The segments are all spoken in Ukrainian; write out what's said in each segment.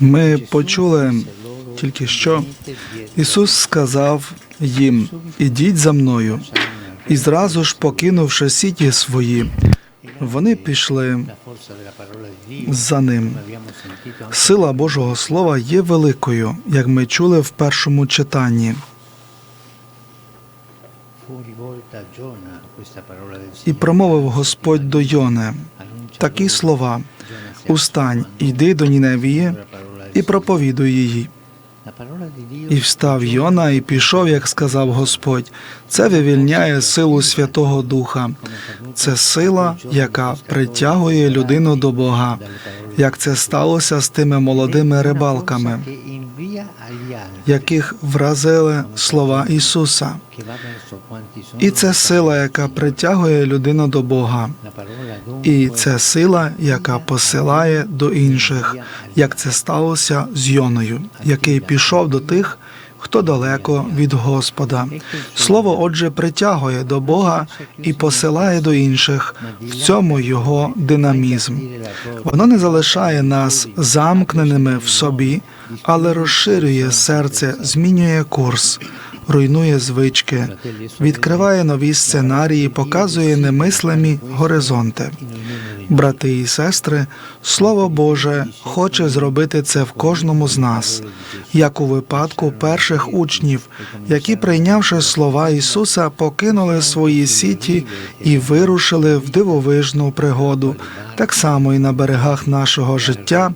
Ми почули тільки що Ісус сказав їм: Ідіть за мною. І зразу ж, покинувши сіті свої, вони пішли за ним. Сила Божого Слова є великою, як ми чули в першому читанні. І промовив Господь до Йони такі слова: Устань, йди до Ніневії і проповідуй її. І встав Йона і пішов, як сказав Господь. Це вивільняє силу Святого Духа. Це сила, яка притягує людину до Бога, як це сталося з тими молодими рибалками, яких вразили слова Ісуса. І це сила, яка притягує людину до Бога. І це сила, яка посилає до інших, як це сталося з Йоною, який пішов до тих, хто далеко від Господа. Слово, отже, притягує до Бога і посилає до інших. В цьому його динамізм. Воно не залишає нас замкненими в собі, але розширює серце, змінює курс, руйнує звички, відкриває нові сценарії, показує немислимі горизонти. Брати і сестри, Слово Боже хоче зробити це в кожному з нас, як у випадку перших учнів, які, прийнявши слова Ісуса, покинули свої сіті і вирушили в дивовижну пригоду, так само і на берегах нашого життя,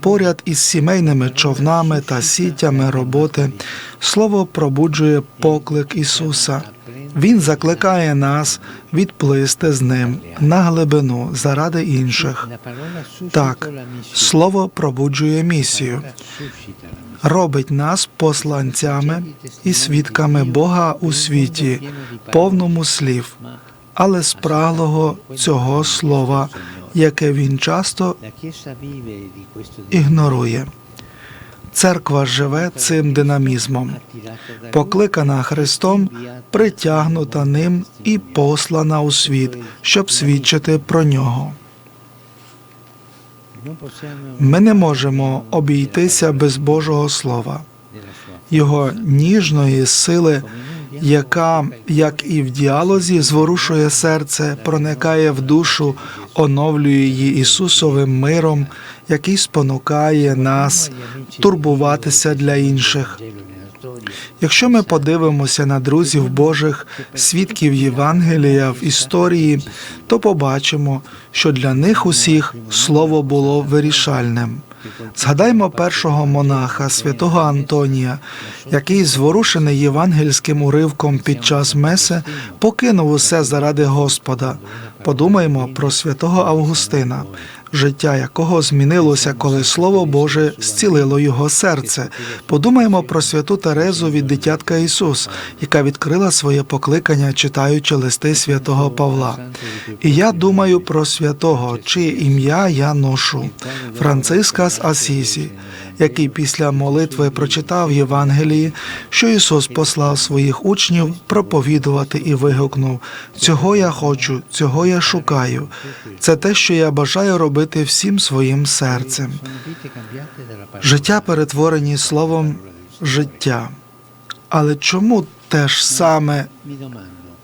поряд із сімейними човнами та сітями роботи. Слово пробуджує поклик Ісуса. Він закликає нас відплисти з ним на глибину заради інших. Так, слово пробуджує місію, робить нас посланцями і свідками Бога у світі, повному слів, але спраглого цього слова, яке він часто ігнорує. Церква живе цим динамізмом, покликана Христом, притягнута ним і послана у світ, щоб свідчити про нього. Ми не можемо обійтися без Божого Слова, його ніжної сили, яка, як і в діалозі, зворушує серце, проникає в душу, оновлює її Ісусовим миром, який спонукає нас турбуватися для інших. Якщо ми подивимося на друзів Божих, свідків Євангелія в історії, то побачимо, що для них усіх слово було вирішальним. Згадаймо першого монаха, святого Антонія, який, зворушений євангельським уривком під час меси, покинув усе заради Господа. Подумаймо про святого Августина, життя якого змінилося, коли Слово Боже зцілило його серце. Подумаймо про святу Терезу від дитятка Ісус, яка відкрила своє покликання, читаючи листи святого Павла. І я думаю про святого, чиє ім'я я ношу, Франциска з Асісі, який після молитви прочитав Євангелії, що Ісус послав своїх учнів проповідувати і вигукнув: Цього я хочу, цього я шукаю. Це те, що я бажаю робити всім своїм серцем. Життя перетворені словом життя. Але чому те ж саме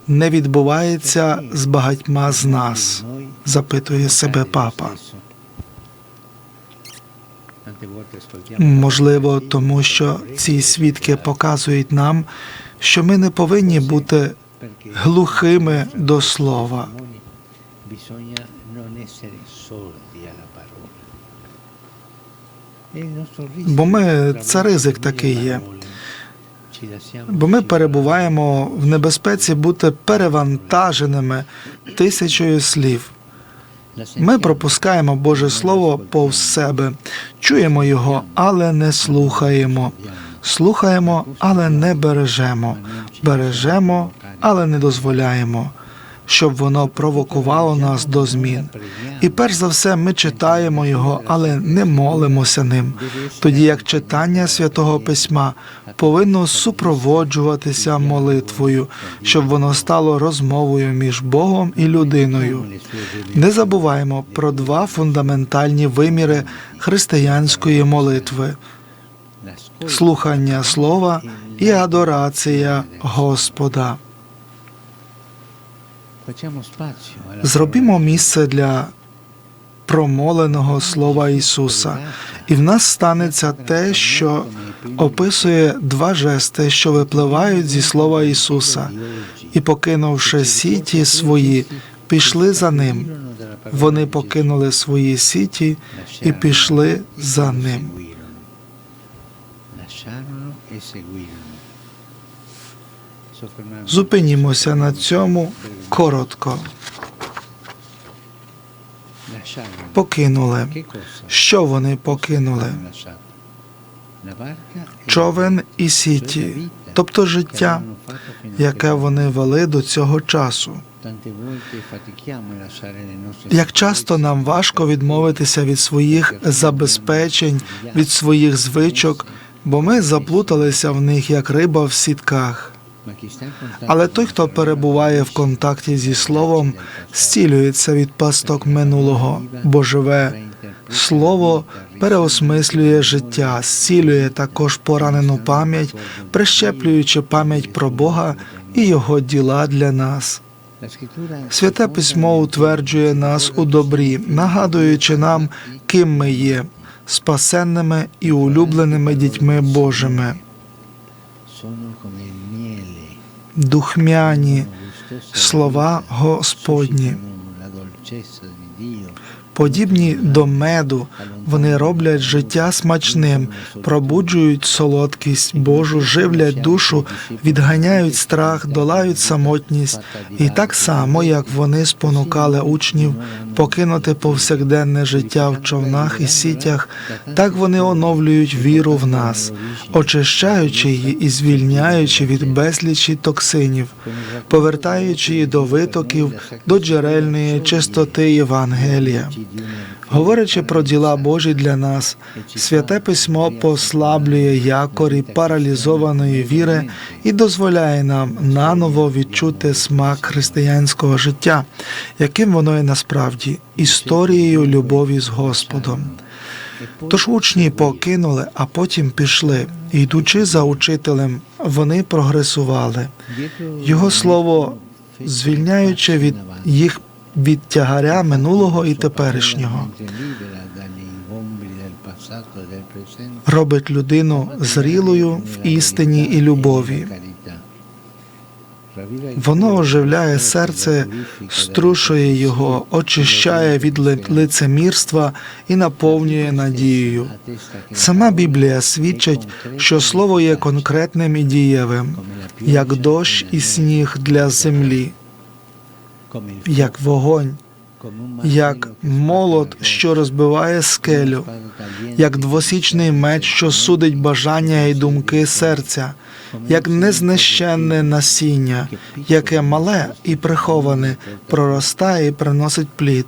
не відбувається з багатьма з нас? запитує себе папа. Можливо, тому що ці свідки показують нам, що ми не повинні бути глухими до слова. Бо ми це ризик такий є. Бо ми перебуваємо в небезпеці бути перевантаженими тисячою слів. Ми пропускаємо Боже Слово повз себе, чуємо його, але не слухаємо. Слухаємо, але не бережемо. Бережемо, але не дозволяємо. Щоб воно провокувало нас до змін. І перш за все, ми читаємо його, але не молимося ним. Тоді як читання святого письма повинно супроводжуватися молитвою, щоб воно стало розмовою між Богом і людиною. Не забуваємо про два фундаментальні виміри християнської молитви слухання слова і адорація Господа. Зробімо місце для промоленого слова Ісуса, і в нас станеться те, що описує два жести, що випливають зі слова Ісуса, і, покинувши сіті свої, пішли за ним. Вони покинули свої сіті і пішли за ним. Зупинімося на цьому коротко. Покинули. Що вони покинули? Човен і сіті, тобто життя, яке вони вели до цього часу. Як часто нам важко відмовитися від своїх забезпечень, від своїх звичок, бо ми заплуталися в них як риба в сітках. Але той, хто перебуває в контакті зі словом, зцілюється від пасток минулого, бо живе. Слово переосмислює життя, зцілює також поранену пам'ять, прищеплюючи пам'ять про Бога і Його діла для нас. Святе письмо утверджує нас у добрі, нагадуючи нам, ким ми є, спасенними і улюбленими дітьми Божими, духмяні слова Господні. Подібні до меду, вони роблять життя смачним, пробуджують солодкість Божу, живлять душу, відганяють страх, долають самотність, і так само, як вони спонукали учнів покинути повсякденне життя в човнах і сітях, так вони оновлюють віру в нас, очищаючи її і звільняючи від безлічі токсинів, повертаючи її до витоків, до джерельної чистоти Євангелія. Говорячи про діла Божі для нас, святе письмо послаблює якорі паралізованої віри і дозволяє нам наново відчути смак християнського життя, яким воно є насправді історією любові з Господом. Тож учні покинули, а потім пішли, йдучи за учителем, вони прогресували. Його слово, звільняючи від їх від тягаря минулого і теперішнього, робить людину зрілою в істині і любові. Воно оживляє серце, струшує його, очищає від лицемірства і наповнює надією. Сама Біблія свідчить, що слово є конкретним і дієвим, як дощ і сніг для землі, як вогонь, як молот, що розбиває скелю, як двосічний меч, що судить бажання і думки серця, як незнищенне насіння, яке мале і приховане, проростає і приносить плід.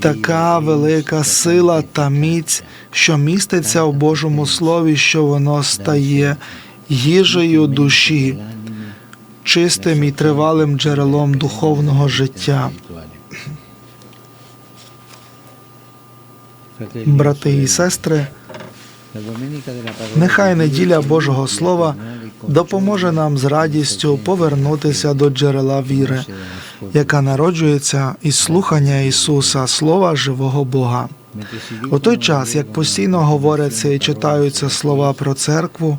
Така велика сила та міць, що міститься в Божому Слові, що воно стає їжею душі, чистим і тривалим джерелом духовного життя. Брати і сестри, нехай неділя Божого Слова допоможе нам з радістю повернутися до джерела віри, яка народжується із слухання Ісуса, Слова живого Бога. У той час, як постійно говоряться і читаються слова про церкву,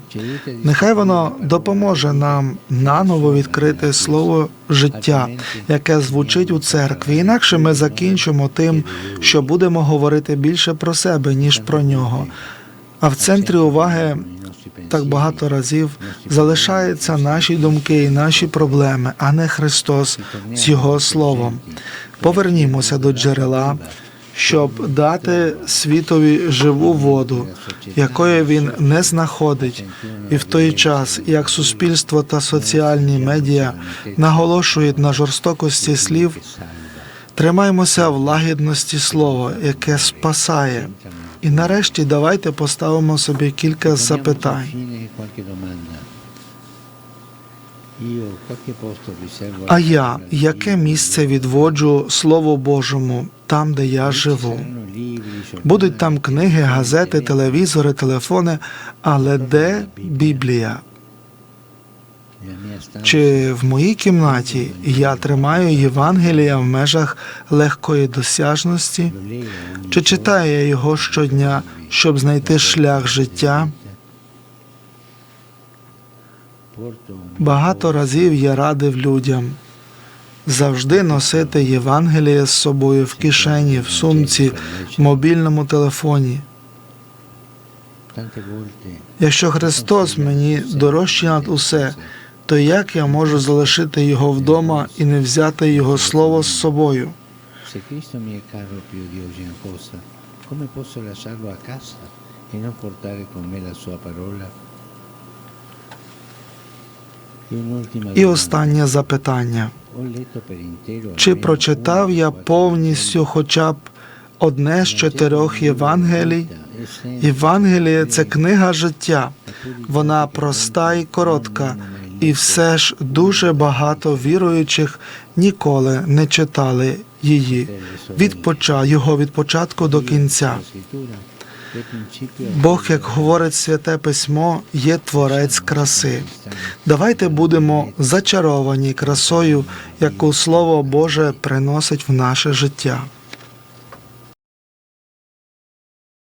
нехай воно допоможе нам наново відкрити слово життя, яке звучить у церкві. Інакше ми закінчимо тим, що будемо говорити більше про себе, ніж про нього. А в центрі уваги так багато разів залишаються наші думки і наші проблеми, а не Христос з Його словом. Повернімося до джерела, щоб дати світові живу воду, якої він не знаходить, і в той час, як суспільство та соціальні медіа наголошують на жорстокості слів, тримаймося в лагідності слова, яке спасає. І нарешті давайте поставимо собі кілька запитань. А я яке місце відводжу Слову Божому там, де я живу? Будуть там книги, газети, телевізори, телефони, але де Біблія? Чи в моїй кімнаті я тримаю Євангелія в межах легкої досяжності? Чи читаю я його щодня, щоб знайти шлях життя? Багато разів я радив людям завжди носити Євангеліє з собою в кишені, в сумці, в мобільному телефоні. Якщо Христос мені дорожчий над усе, то як я можу залишити його вдома і не взяти його слово з собою? Come posso lasciarlo a casa e non portare con me la sua parola? І останнє запитання: чи прочитав я повністю хоча б одне з чотирьох Євангелій? Євангеліє це книга життя. Вона проста і коротка, і все ж дуже багато віруючих ніколи не читали її від поча, його від початку до кінця. Бог, як говорить святе письмо, є творець краси. Давайте будемо зачаровані красою, яку Слово Боже приносить в наше життя.